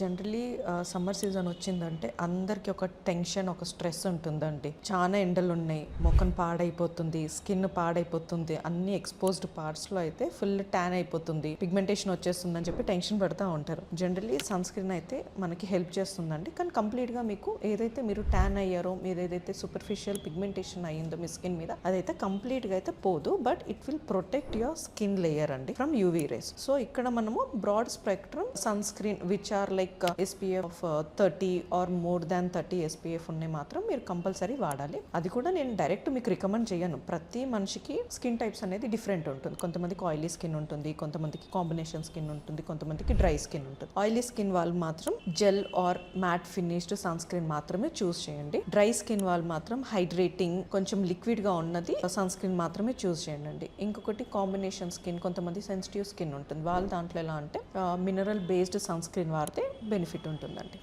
Generally summer season వచ్చిందంటే అందరికి ఒక టెన్షన్ ఒక స్ట్రెస్ ఉంటుందండి. చాలా ఎండలు ఉన్నాయి ముఖం పాడైపోతుంది స్కిన్ పాడైపోతుంది అన్ని ఎక్స్పోజ్డ్ పార్ట్స్లో అయితే ఫుల్ ట్యాన్ అయిపోతుంది. పిగ్మెంటేషన్ వచ్చేస్తుందని చెప్పి టెన్షన్ పడుతూ ఉంటారు. జనరలీ సన్ స్క్రీన్ అయితే మనకి హెల్ప్ చేస్తుందండి. కానీ కంప్లీట్గా మీకు ఏదైతే మీరు ట్యాన్ అయ్యారో మీరు ఏదైతే సూపర్ఫిషియల్ పిగ్మెంటేషన్ అయ్యిందో మీ స్కిన్ మీద అదైతే కంప్లీట్గా అయితే పోదు. But it will protect your skin layer అండి ఫ్రమ్ యూవీ రేస్ సో ఇక్కడ మనము broad spectrum sunscreen which are like SPF thirty or more than thirty SPF ఉన్నాయి మాత్రం మీరు కంపల్సరీ వాడాలి. అది కూడా నేను డైరెక్ట్ మీకు రికమెండ్ చేయను. ప్రతి మనిషికి స్కిన్ టైప్స్ అనేది డిఫరెంట్ ఉంటుంది. కొంతమందికి ఆయిలీ స్కిన్ ఉంటుంది కొంతమందికి కాంబినేషన్ స్కిన్ ఉంటుంది కొంతమందికి డ్రై స్కిన్ ఉంటుంది. ఆయిలీ స్కిన్ వాళ్ళు మాత్రం gel or matte finished sunscreen మాత్రమే చూస్ చేయండి. డ్రై స్కిన్ వాళ్ళు మాత్రం హైడ్రేటింగ్ కొంచెం లిక్విడ్గా ఉన్నది uh, సన్ స్క్రీన్ మాత్రమే చూస్ చేయండి. ఇంకొకటి కాంబినేషన్ స్కిన్ కొంతమంది సెన్సిటివ్ స్కిన్ ఉంటుంది. వాళ్ళ దాంట్లో ఎలా అంటే మినరల్ బేస్డ్ సన్ స్క్రీన్ వాడితే బెనిఫిట్ ఉంటుందండి.